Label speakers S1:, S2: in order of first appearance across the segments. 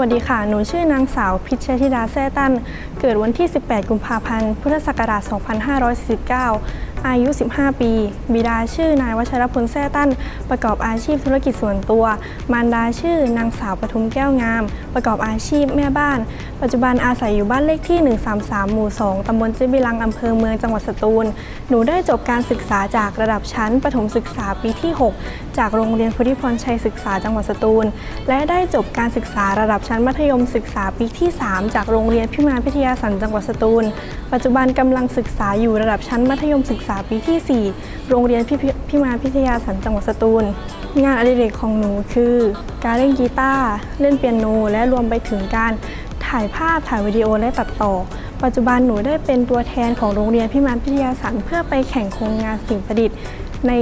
S1: วัสดีค่ะ หนูชื่อนางสาวพิชยธิดาแซ่ตันเกิดวันที่ 18 กุมภาพันธ์ พุทธศักราช 2549 อายุ 15 ปี บิดาชื่อนายวัชรพลแซ่ตั้น ประกอบอาชีพธุรกิจส่วนตัว มารดาชื่อนางสาวปทุมแก้วงาม ประกอบอาชีพแม่บ้าน ปัจจุบันอาศัยอยู่บ้านเลขที่ 133 หมู่ 2 ตำบลเจบิลัง อำเภอเมืองจังหวัดสตูล หนูได้จบการศึกษาจากระดับชั้นประถมศึกษาปีที่ 6 จากโรงเรียนพุทธิพรชัยศึกษาจังหวัดสตูล และได้จบการศึกษาระดับชั้นมัธยมศึกษาปีที่ 3 จากโรงเรียนพิมานพิทยาสันจังหวัดสตูล ปัจจุบันกำลังศึกษาอยู่ระดับชั้นมัธยมศึกษาปีที่ 4 โรงเรียนพิพิพิมานพิทยาสันจังหวัดสตูล งานอดิเรกของหนูคือ การเล่นกีตาร์เล่นเปียโน และรวมไปถึงการถ่ายภาพถ่ายวิดีโอและตัดต่อ ปัจจุบันหนูได้เป็นตัวแทนของโรงเรียนพิมานพิทยาสันเพื่อไปแข่งโครงงานสิ่งประดิษฐ์ ใน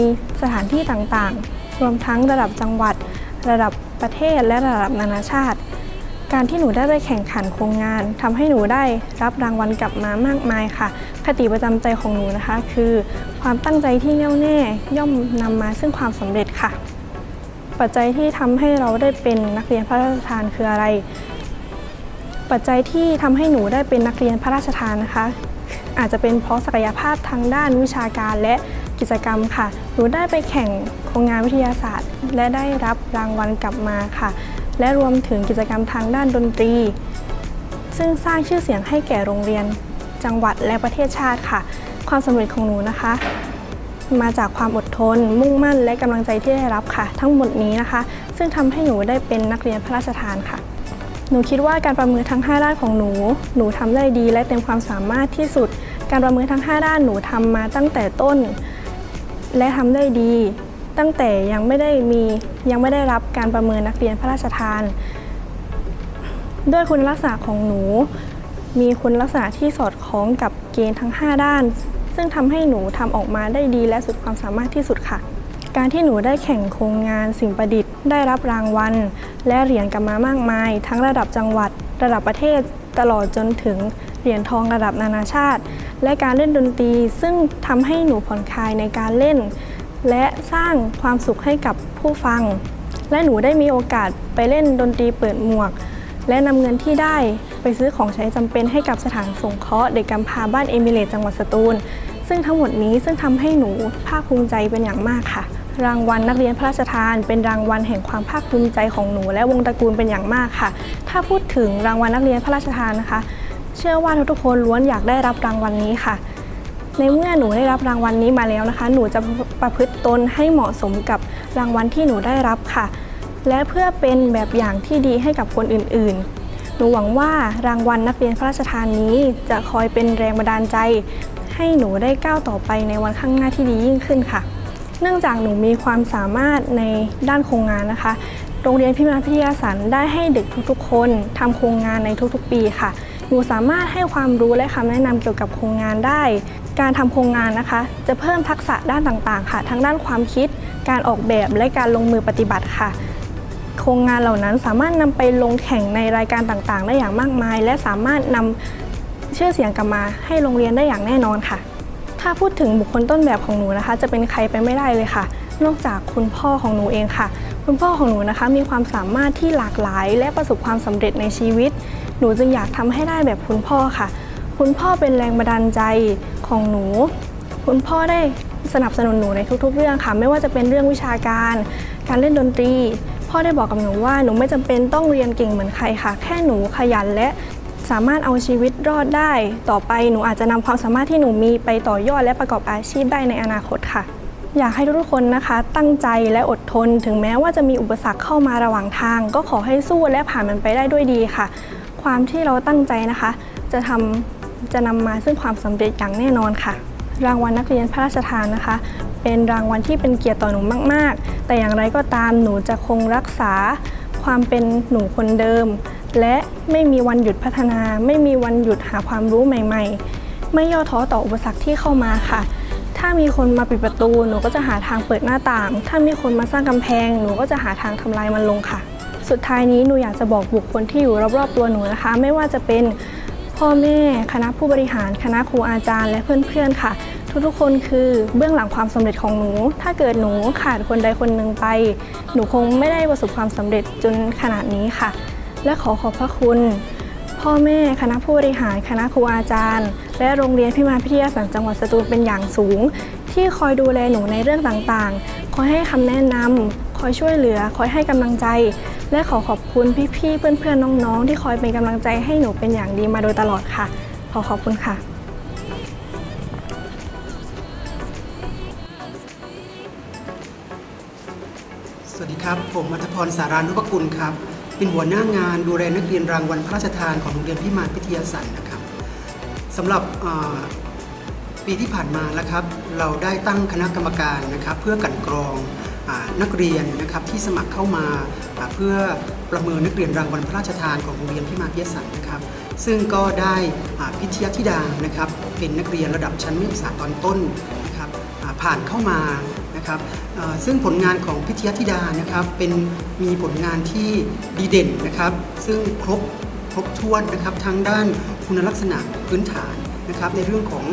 S1: สถานที่ต่างๆ รวมทั้งระดับจังหวัด ระดับประเทศและระดับนานาชาติ การที่หนูได้ไปแข่งขันโครงงานทำให้หนูได้รับรางวัลกลับมามากมายค่ะ คติประจำใจของหนูนะคะ คือความตั้งใจที่แน่วแน่ย่อมนำมาซึ่งความสำเร็จค่ะ ปัจจัยที่ทำให้เราได้เป็นนักเรียนพระราชทานคืออะไร ปัจจัยที่ทำให้หนูได้เป็นนักเรียนพระราชทานนะคะ อาจจะเป็นเพราะศักยภาพทางด้านวิชาการและกิจกรรมค่ะ หนูได้ไปแข่งโครงงานวิทยาศาสตร์ และได้รับรางวัลกลับมาค่ะ และรวมถึงกิจกรรมทางด้านดนตรี ซึ่งสร้างชื่อเสียงให้แก่โรงเรียน จังหวัดและประเทศชาติค่ะ ความสำเร็จของหนูนะคะ มาจากความอดทน มุ่งมั่น และกำลังใจที่ได้รับค่ะ ทั้งหมดนี้นะคะ ซึ่งทำให้หนูได้เป็นนักเรียนพระราชทานค่ะ หนูคิดว่าการประเมินทั้ง 5 ด้านของหนู หนูทำได้ดี และเต็มความสามารถที่สุด การประเมินทั้ง 5 ด้านหนูทำมาตั้งแต่ต้น และทำได้ดี ตั้งแต่ยังไม่ได้มียังไม่ได้รับการประเมินนักเรียนพระราชทาน ด้วยคุณลักษณะของหนู มีคุณลักษณะที่สอดคล้องกับเกณฑ์ทั้ง 5 ด้าน ซึ่งทำให้หนูทำออกมาได้ดีและสุดความสามารถที่สุดค่ะ การที่หนูได้แข่งโครงงานสิ่งประดิษฐ์ได้รับรางวัล และเหรียญกลับมามากมาย ทั้งระดับจังหวัด ระดับประเทศตลอดจนถึงเหรียญทองระดับนานาชาติ และการเล่นดนตรีซึ่งทำให้หนูผ่อนคลายในการเล่น และสร้างความสุขให้กับผู้ฟัง และหนูได้มีโอกาสไปเล่นดนตรีเปิดหมวก และนำเงินที่ได้ไปซื้อของใช้จำเป็นให้กับสถานสงเคราะห์เด็กกำพร้าบ้านเอมิเรตจังหวัดสตูล ซึ่งทั้งหมดนี้ซึ่งทำให้หนูภาคภูมิใจเป็นอย่างมากค่ะ รางวัลนักเรียนพระราชทาน เป็นรางวัลแห่งความภาคภูมิใจของหนู และวงตระกูลเป็นอย่างมากค่ะ ถ้าพูดถึงรางวัลนักเรียนพระราชทานนะคะ เชื่อว่าทุกๆคนล้วนอยากได้รับรางวัลนี้ค่ะ ในเมื่อหนูได้รับรางวัลนี้มาแล้วนะคะ หนูจะประพฤติตนให้เหมาะสมกับรางวัลที่หนูได้รับค่ะ และเพื่อเป็นแบบอย่างที่ดีให้กับคนอื่นๆ หนูหวังว่ารางวัลนักเรียนพระราชทานนี้ จะคอยเป็นแรงบันดาลใจ ให้หนูได้ก้าวต่อไปในวันข้างหน้าที่ดียิ่งขึ้นค่ะ เนื่องจากหนูมีความสามารถในด้านโครงงานนะคะ โรงเรียนพิมานพิทยาสันได้ให้เด็กทุกๆ คนทำโครงงานในทุกๆ ปีค่ะ หนูสามารถให้ความรู้และคำแนะนำเกี่ยวกับโครงงานได้ การทำโครงงานนะคะ จะเพิ่มทักษะด้านต่างๆ ค่ะ ทั้งด้านความคิด การออกแบบและการลงมือปฏิบัติค่ะ โครงงานเหล่านั้นสามารถนำไปลงแข่งในรายการต่างๆ ได้อย่างมากมาย และสามารถนำชื่อเสียงกลับมาให้โรงเรียนได้อย่างแน่นอนค่ะ ถ้าพูดถึงบุคคลต้นแบบของหนูนะคะ จะเป็นใครไปไม่ได้เลยค่ะ นอกจากคุณพ่อของหนูเองค่ะ คุณพ่อของหนูนะคะมีความสามารถที่หลากหลาย และประสบความสำเร็จในชีวิต หนูจึงอยากทำให้ได้แบบคุณพ่อค่ะ คุณพ่อเป็นแรงบันดาลใจของหนู คุณพ่อได้สนับสนุนหนูในทุก ๆ เรื่องค่ะ ไม่ว่าจะเป็นเรื่องวิชาการ การเล่นดนตรี พ่อได้บอกกับหนูว่าหนูไม่จำเป็นต้องเรียนเก่งเหมือนใครค่ะ แค่หนูขยันและสามารถเอาชีวิตรอดได้ ต่อไปหนูอาจจะนำความสามารถที่หนูมีไปต่อยอดและประกอบอาชีพได้ในอนาคตค่ะ อยากให้ทุกๆคนนะคะ ตั้งใจและอดทน ถึงแม้ว่าจะมีอุปสรรคเข้ามาระหว่างทาง ก็ขอให้สู้และผ่านมันไปได้ด้วยดีค่ะ ความที่เราตั้งใจนะคะ จะทำจะนำมาซึ่งความสำเร็จอย่างแน่นอนค่ะ รางวัลนักเรียนพระราชทานนะคะ เป็นรางวัลที่เป็นเกียรติต่อหนูมาก ๆ แต่อย่างไรก็ตามหนูจะคงรักษาความเป็นหนูคนเดิม และไม่มีวันหยุดพัฒนา ไม่มีวันหยุดหาความรู้ใหม่ ๆ ไม่ย่อท้อต่ออุปสรรคที่เข้ามาค่ะถ้ามีคนมาปิดประตู หนูก็จะหาทางเปิดหน้าต่าง ถ้ามีคนมาสร้างกำแพง หนูก็จะหาทางทำลายมันลงค่ะ สุดท้ายนี้หนูอยากจะบอกบุคคลที่อยู่รอบๆตัวหนูนะคะ ไม่ว่าจะเป็นพ่อแม่ คณะผู้บริหาร คณะครูอาจารย์ และเพื่อนๆค่ะ ทุกๆคนคือเบื้องหลังความสำเร็จของหนู ถ้าเกิดหนูขาดคนใดคนหนึ่งไป หนูคงไม่ได้ประสบความสำเร็จจนขนาดนี้ค่ะ และขอขอบพระคุณ พ่อแม่คณะผู้บริหาร คณะครูอาจารย์ และโรงเรียนพิมานพิทยาสันจังหวัดสตูลเป็นอย่างสูง ที่คอยดูแลหนูในเรื่องต่างๆ คอยให้คำแนะนำคอยช่วยเหลือ คอยให้กำลังใจ และขอขอบคุณพี่ๆ เพื่อนๆ น้องๆ ที่คอยเป็นกำลังใจให้หนูเป็นอย่างดีมาโดยตลอดค่ะ ขอขอบคุณค่ะ
S2: สวัสดีครับ ผมมัทพรสารานุปกุลครับ เป็นหัวหน้างานดูแลนักเรียนรางวัลพระราชทานของโรงเรียนพิมานพิทยาสันนะครับสำหรับปีที่ผ่านมาแล้วครับ เราได้ตั้งคณะกรรมการนะครับ เพื่อกันกรอง นักเรียนนะครับที่สมัครเข้ามาเพื่อประเมินนักเรียนรางวัลพระราชทานของโรงเรียนพิมานพิทยสันนะครับซึ่งก็ได้พิทยาธิดานะครับเป็นนักเรียนระดับชั้นมัธยมศึกษาตอนต้นนะครับผ่านเข้ามานะครับซึ่งผลงานของพิทยาธิดานะครับเป็นมีผลงานที่ดีเด่นนะครับ ซึ่งครบครบถ้วนนะครับทั้งด้านคุณลักษณะพื้นฐานนะครับในเรื่องของ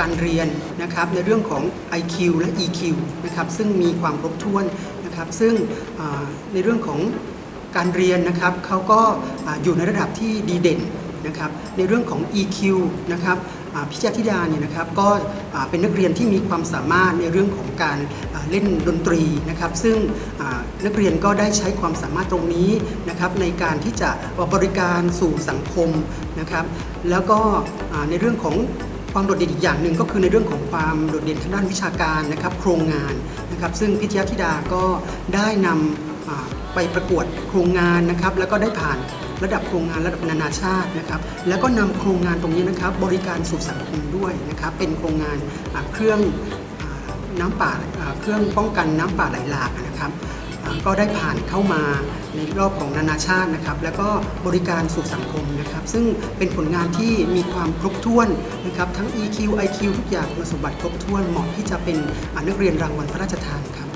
S2: การเรียนนะครับในเรื่องของ IQ และ EQ นะครับซึ่งมีความครบถ้วนนะครับซึ่งในเรื่องของการเรียนนะครับเขาก็อ่าอยู่ในระดับที่ดีเด่นนะครับในเรื่องของ EQ นะครับพิจาธิดาเนี่ยนะครับก็เป็นนักเรียนที่มีความสามารถในเรื่องของการเล่นดนตรีนะครับซึ่งนักเรียนก็ได้ใช้ความสามารถตรงนี้นะครับในการที่จะบริการสู่สังคมนะครับแล้วก็ในเรื่องของ ความโดดเด่นอีกอย่างหนึ่งก็คือในเรื่องของความโดดเด่นทางด้านวิชาการนะครับโครงงานนะครับซึ่งพิทยาธิดาก็ได้นำอ่าไปประกวดโครงงานนะครับแล้วก็ได้ผ่านระดับโครงงานระดับนานาชาตินะครับแล้วก็นำโครงงานตรงนี้นะครับบริการสู่สังคมด้วยนะครับเป็นโครงงานเครื่องน้ำป่าอ่าเครื่องป้องกันน้ำป่าไหลหลากนะครับ ก็ได้ผ่านเข้ามาในรอบของนานาชาตินะครับ แล้วก็บริการสู่สังคมนะครับ ซึ่งเป็นผลงานที่มีความครบถ้วนนะครับ ทั้ง EQ IQ ทุกอย่างคุณสมบัติครบถ้วนเหมาะที่จะเป็นนักเรียนรางวัลพระราชทานครับ